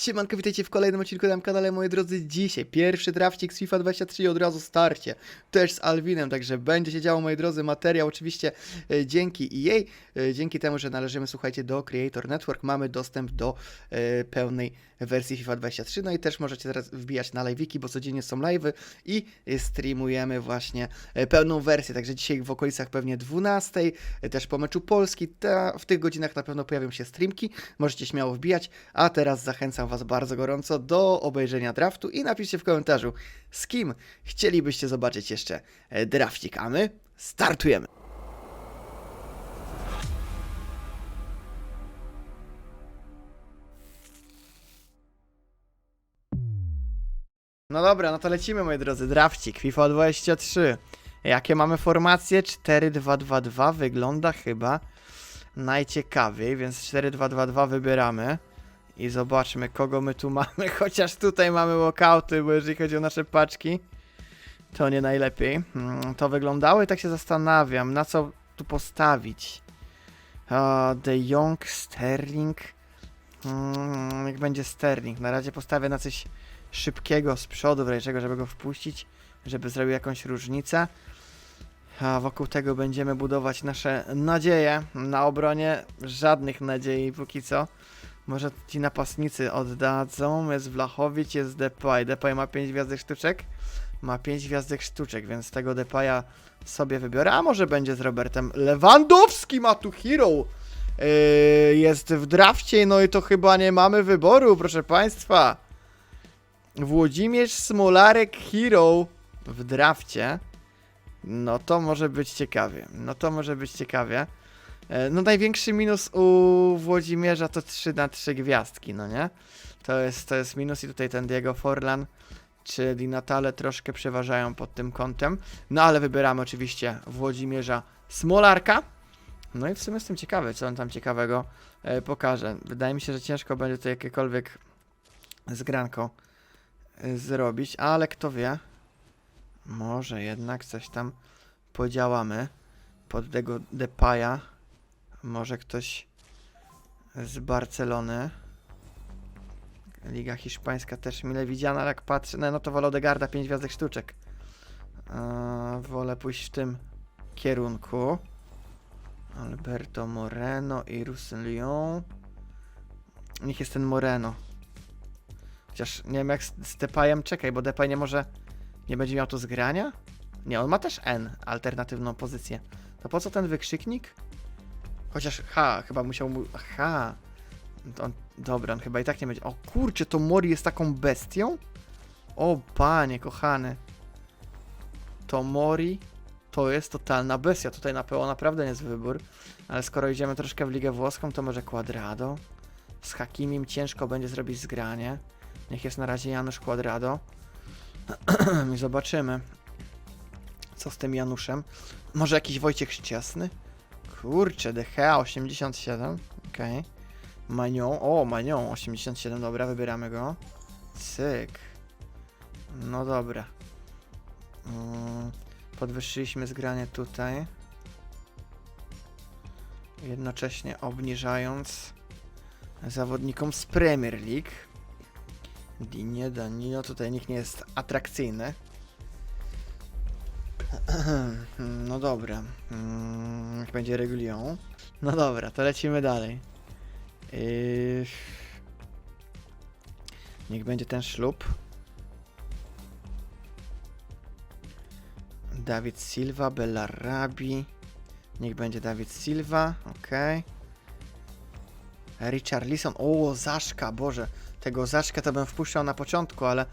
Siemanko, witajcie w kolejnym odcinku na kanale, moi drodzy. Dzisiaj pierwszy drafcik z FIFA 23 i od razu starcie. Też z Alwinem, także będzie się działo, moi drodzy. Materiał oczywiście e, dzięki EA, e, dzięki temu, że należymy, słuchajcie, do Creator Network, mamy dostęp do e, pełnej wersji FIFA 23. No i też możecie teraz wbijać na live'iki, bo codziennie są live'y i e, streamujemy właśnie e, pełną wersję. Także dzisiaj w okolicach pewnie 12, e, też po meczu Polski, ta, w tych godzinach na pewno pojawią się streamki. Możecie śmiało wbijać, a teraz zachęcam Was bardzo gorąco do obejrzenia draftu i napiszcie w komentarzu, z kim chcielibyście zobaczyć jeszcze e, draftik, a my startujemy. No dobra, no to lecimy moi drodzy, drafcik, FIFA 23. Jakie mamy formacje? 4-2-2-2 wygląda chyba najciekawiej, więc 4-2-2-2 wybieramy. I zobaczmy, kogo my tu mamy. Chociaż tutaj mamy walkouty, bo jeżeli chodzi o nasze paczki, to nie najlepiej. Mm, To wyglądało i tak się zastanawiam, na co tu postawić. De Jong, Sterling. Mm, Niech będzie Sterling. Na razie postawię na coś szybkiego z przodu, w razie czego, żeby go wpuścić, żeby zrobił jakąś różnicę. A wokół tego będziemy budować nasze nadzieje. Na obronie żadnych nadziei póki co. Może ci napastnicy oddadzą. Jest Wlachowicz, jest Depay. Depay ma 5 gwiazdek sztuczek. Ma 5 gwiazdek sztuczek, więc tego Depaya sobie wybiorę. A może będzie z Robertem Lewandowski ma tu hero. Yy, jest w drafcie, no i to chyba nie mamy wyboru, proszę Państwa. Włodzimierz Smolarek Hero w drafcie. No to może być ciekawie. No to może być ciekawie. E, No największy minus u Włodzimierza to 3 na 3 gwiazdki, no nie? To jest, to jest minus i tutaj ten Diego Forlan czy Di Natale troszkę przeważają pod tym kątem. No ale wybieramy oczywiście Włodzimierza Smolarka. No i w sumie jestem ciekawy, co on tam ciekawego e, pokaże. Wydaje mi się, że ciężko będzie to jakiekolwiek zgranko e, zrobić, ale kto wie. Może jednak coś tam podziałamy pod tego Depaya. Może ktoś z Barcelony. Liga Hiszpańska też mile widziana, ale jak patrzę, no, no to wolę Odegarda 5 gwiazdek sztuczek. Eee, wolę pójść w tym kierunku. Alberto Moreno i Roussillon. Niech jest ten Moreno. Chociaż nie wiem jak z, z Depajem, czekaj, bo Depay nie może, nie będzie miał tu zgrania? Nie, on ma też N, alternatywną pozycję. To po co ten wykrzyknik? Chociaż H, chyba musiał mu... H. To on, dobra, on chyba i tak nie będzie... O kurczę, to Mori jest taką bestią? O panie, kochany. To Mori to jest totalna bestia. Tutaj na PO naprawdę nie jest wybór. Ale skoro idziemy troszkę w ligę włoską, to może Quadrado. Z Hakimim ciężko będzie zrobić zgranie. Niech jest na razie Janusz Quadrado. I zobaczymy. Co z tym Januszem? Może jakiś Wojciech Szczęsny? Kurczę, DH 87. Okej. Okay. Manią. O, Manią 87. Dobra, wybieramy go. Cyk. No dobra. Mm, podwyższyliśmy zgranie tutaj. Jednocześnie obniżając zawodnikom z Premier League. Dinie, Danilo, tutaj nikt nie jest atrakcyjny. No dobra. Mm, Niech będzie Regulion. No dobra, to lecimy dalej. Yy... Niech będzie ten ślub. Dawid Silva, Bellarabi. Niech będzie Dawid Silva, ok. Richard Lisson, o Zaszka, Boże. Tego Zaszka to bym wpuszczał na początku, ale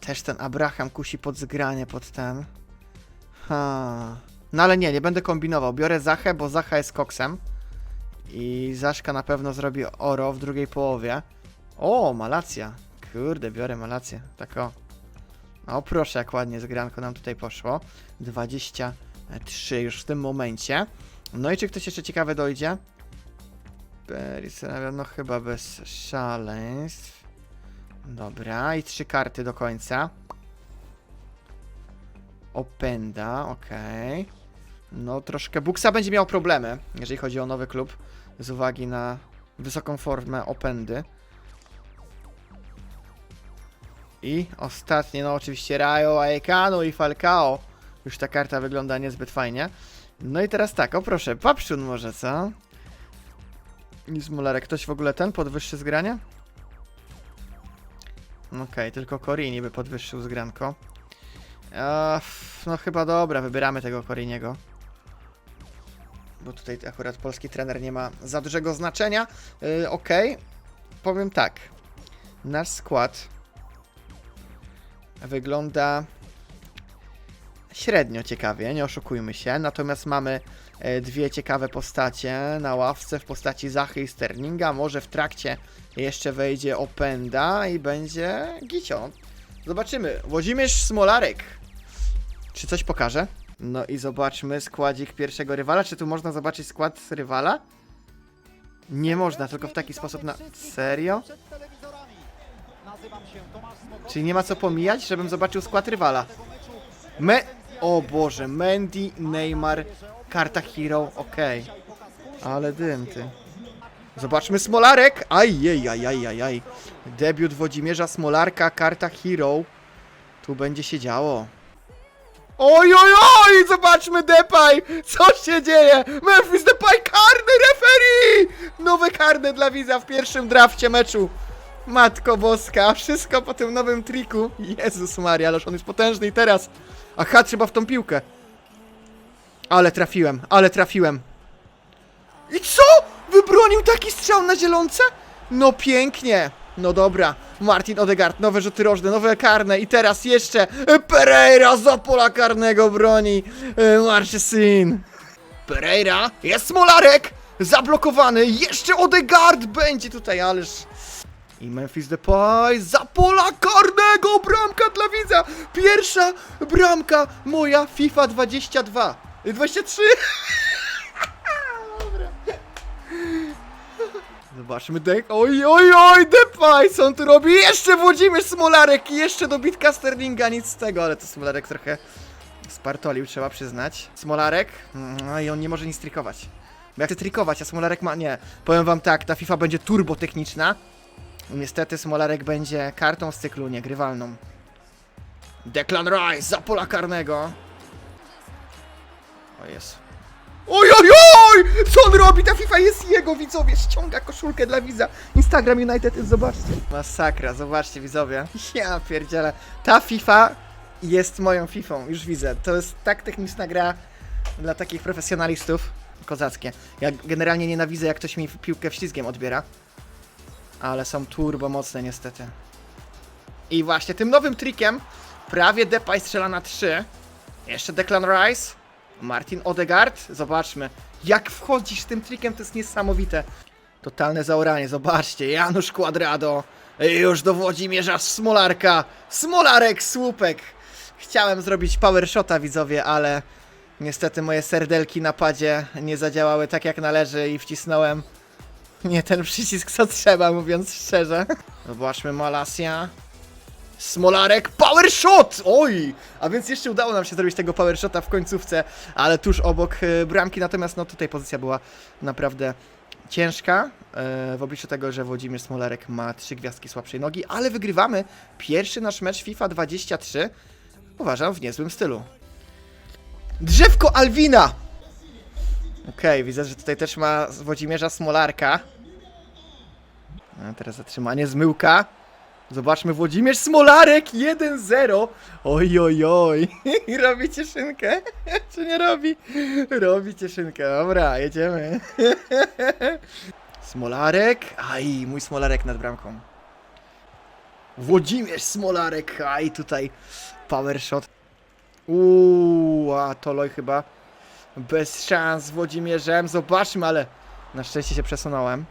też ten Abraham kusi pod zgranie, pod ten. Ha. No ale nie, nie będę kombinował. Biorę Zachę, bo Zacha jest koksem. I Zaszka na pewno zrobi oro w drugiej połowie. O, Malacja. Kurde, biorę Malację. Tak o. O, proszę, jak ładnie zgranko nam tutaj poszło. 23 już w tym momencie. No i czy ktoś jeszcze ciekawy dojdzie? Berisavia, no chyba bez szaleństw. Dobra, i trzy karty do końca. Openda, okej. No troszkę Buksa będzie miał problemy, jeżeli chodzi o nowy klub, z uwagi na wysoką formę Opendy. I ostatnie, no oczywiście Rayo, Aekano i Falcao. Już ta karta wygląda niezbyt fajnie. No i teraz tak, o proszę, Papszun może, co? I Smolarek, ktoś w ogóle ten podwyższy zgranie? Okej, tylko Corini by podwyższył zgranko. No chyba dobra, wybieramy tego Coriniego. Bo tutaj akurat polski trener nie ma za dużego znaczenia. Yy, Okej, powiem tak. Nasz skład wygląda średnio ciekawie, nie oszukujmy się. Natomiast mamy e, dwie ciekawe postacie na ławce w postaci Zachy i Sterlinga. Może w trakcie jeszcze wejdzie Openda i będzie Gicio. Zobaczymy. Włodzimierz Smolarek. Czy coś pokaże? No i zobaczmy składzik pierwszego rywala. Czy tu można zobaczyć skład rywala? Nie można, tylko w taki sposób na... Serio? Czyli nie ma co pomijać, żebym zobaczył skład rywala. Me... O Boże, Mandy, Neymar, karta Hero, okej. Ale dym, ty. Zobaczmy Smolarek! Aj, aj, aj, aj, aj. Debiut Włodzimierza Smolarka, karta Hero. Tu będzie się działo. Oj, oj, oj! Zobaczmy Depay! Co się dzieje? Memphis Depay, karny referee! Nowe karne dla widza w pierwszym drafcie meczu. Matko Boska, wszystko po tym nowym triku. Jezus Maria, ależ on jest potężny i teraz. Aha, trzeba w tą piłkę. Ale trafiłem, ale trafiłem. I co? Wybronił taki strzał na zielonce? No pięknie. No dobra, Martin Odegaard, nowe rzuty rożne, nowe karne i teraz jeszcze Pereira za pola karnego broni e, Marchesin. Pereira, jest Smolarek, zablokowany, jeszcze Odegaard będzie tutaj, ależ... I Memphis Depay za pola karnego, bramka dla widza, pierwsza bramka moja FIFA 22, 23. Zobaczmy dek. Oj, oj, oj, Depay, co on tu robi? Jeszcze Włodzimierz Smolarek i jeszcze dobitka Sterlinga, nic z tego, ale to Smolarek trochę spartolił, trzeba przyznać. Smolarek, no i on nie może nic trikować. Bo jak chce trikować, a Smolarek ma, nie. Powiem wam tak, ta FIFA będzie turbo techniczna. Niestety Smolarek będzie kartą z cyklu niegrywalną. Declan Rice za pola karnego. O jest. Oj, oj, oj! Co on robi? Ta FIFA jest jego, widzowie. Ściąga koszulkę dla widza. Instagram United, zobaczcie. Masakra, zobaczcie, widzowie. Ja pierdzielę. Ta FIFA jest moją Fifą, już widzę. To jest tak techniczna gra dla takich profesjonalistów. Kozackie. Ja generalnie nienawidzę, jak ktoś mi piłkę wślizgiem odbiera. Ale są turbo mocne, niestety. I właśnie tym nowym trikiem prawie Depay strzela na 3. Jeszcze Declan Rice. Martin Odegaard, zobaczmy. Jak wchodzisz tym trikiem, to jest niesamowite. Totalne zaoranie, zobaczcie. Janusz Quadrado. Już do Włodzimierza Smolarka. Smolarek, słupek. Chciałem zrobić power shota, widzowie, ale niestety moje serdelki na padzie nie zadziałały tak jak należy i wcisnąłem nie ten przycisk co trzeba, mówiąc szczerze. Zobaczmy Malasia. Smolarek, power shot! Oj! A więc jeszcze udało nam się zrobić tego power shota w końcówce, ale tuż obok e, bramki, natomiast no tutaj pozycja była naprawdę ciężka, e, w obliczu tego, że Włodzimierz Smolarek ma trzy gwiazdki słabszej nogi, ale wygrywamy pierwszy nasz mecz FIFA 23, uważam w niezłym stylu. Drzewko Alwina! Okej, widzę, że tutaj też ma Włodzimierza Smolarka. A teraz zatrzymanie, zmyłka. Zobaczmy, Włodzimierz Smolarek 1-0. Oj, oj, oj. Robi cieszynkę. Czy nie robi? Robi cieszynkę. Dobra, jedziemy. Smolarek. Aj, mój Smolarek nad bramką. Włodzimierz Smolarek. Aj, tutaj power shot. Uuu, a Toloj chyba bez szans z Włodzimierzem. Zobaczmy, ale na szczęście się przesunąłem.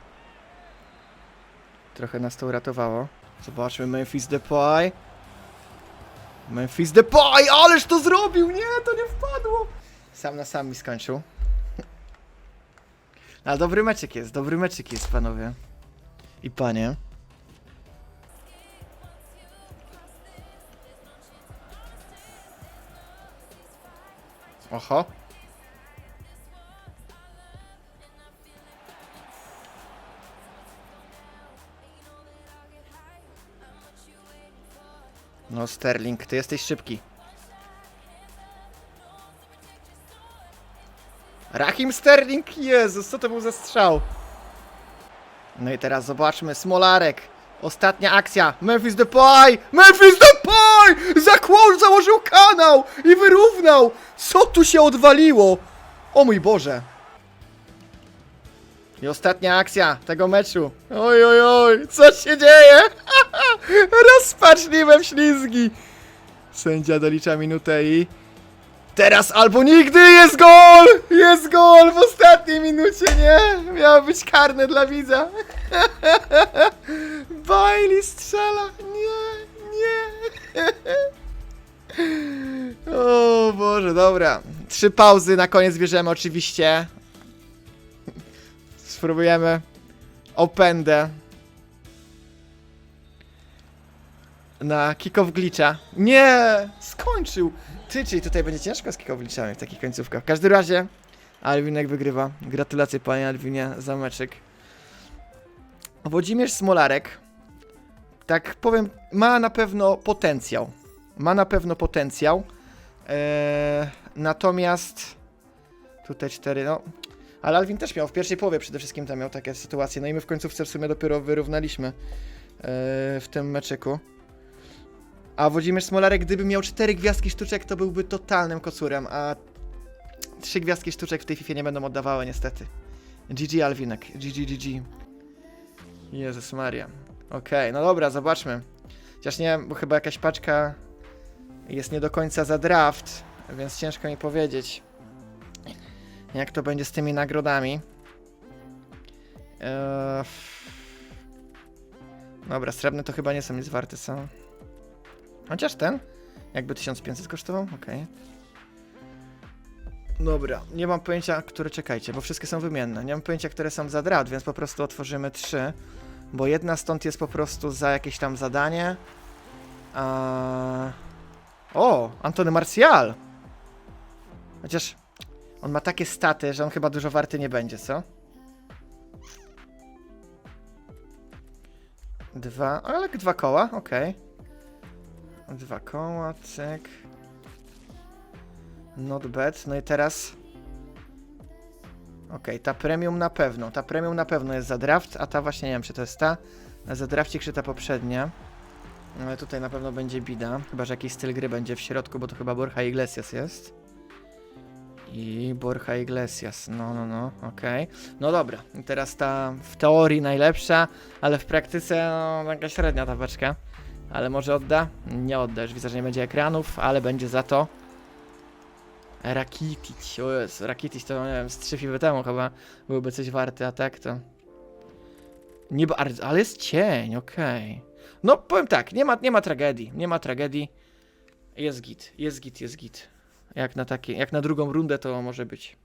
Trochę nas to uratowało. Zobaczmy Memphis Depay. Memphis Depay, ależ to zrobił! Nie, to nie wpadło! Sam na sam mi skończył. Ale dobry meczyk jest, dobry meczyk jest, panowie. I panie. Oho. No Sterling, ty jesteś szybki. Rahim Sterling, Jezus, co to był za strzał? No i teraz zobaczmy, Smolarek. Ostatnia akcja. Memphis Depay! Memphis Depay! Zakłon założył kanał i wyrównał! Co tu się odwaliło? O mój Boże. I ostatnia akcja tego meczu. Oj, oj, oj, co się dzieje? Rozpaczliwe ślizgi. Sędzia dolicza minutę i... Teraz albo nigdy jest gol! Jest gol w ostatniej minucie, nie? Miało być karne dla widza. Bailey strzela. Nie, nie. O Boże, dobra. Trzy pauzy, na koniec bierzemy oczywiście. Spróbujemy. Opendę. Na kick-off glitcha. Nie! Skończył! Ty, czyli tutaj będzie ciężko z kick-off glitchami w takich końcówkach. W każdym razie Alwinek wygrywa. Gratulacje panie Alwinie za meczyk. Włodzimierz Smolarek, tak powiem, ma na pewno potencjał. Ma na pewno potencjał. Eee, natomiast tutaj cztery, no. Ale Alwin też miał w pierwszej połowie przede wszystkim tam miał takie sytuacje. No i my w końcówce w sumie dopiero wyrównaliśmy eee, w tym meczyku. A Włodzimierz Smolarek, gdyby miał cztery gwiazdki sztuczek, to byłby totalnym kocurem, a trzy gwiazdki sztuczek w tej FIFA nie będą oddawały niestety. GG Alwinek, GG, GG. Jezus Maria. Okej, no dobra, zobaczmy. Chociaż nie, bo chyba jakaś paczka jest nie do końca za draft, więc ciężko mi powiedzieć, jak to będzie z tymi nagrodami. Eee... Dobra, srebrne to chyba nie są nic warte, są. Chociaż ten? Jakby 1500 kosztował? Okej. Dobra, nie mam pojęcia, które czekajcie, bo wszystkie są wymienne. Nie mam pojęcia, które są za draft, więc po prostu otworzymy trzy. Bo jedna stąd jest po prostu za jakieś tam zadanie. A... O, Antony Martial! Chociaż on ma takie staty, że on chyba dużo warty nie będzie, co? Dwa, ale dwa koła, okej. Dwa koła, cyk. Not bad. No i teraz. Okej, ta premium na pewno. Ta premium na pewno jest za draft, a ta właśnie nie wiem, czy to jest ta. Za drafcik, czy ta poprzednia. Ale tutaj na pewno będzie bida. Chyba, że jakiś styl gry będzie w środku, bo to chyba Borja Iglesias jest. I Borja Iglesias. No, no, no, okej. No dobra, teraz ta w teorii najlepsza, ale w praktyce no, taka średnia ta. Ale może odda? Nie odda, już widzę, że nie będzie ekranów, ale będzie za to Rakitic, o Jezu, Rakitic to nie wiem, z trzy temu chyba byłby coś warty, a tak to... Nie bardzo, ale jest cień, okej. No powiem tak, nie ma, nie ma tragedii, nie ma tragedii. Jest git, jest git, jest git. Jak na takie, jak na drugą rundę to może być.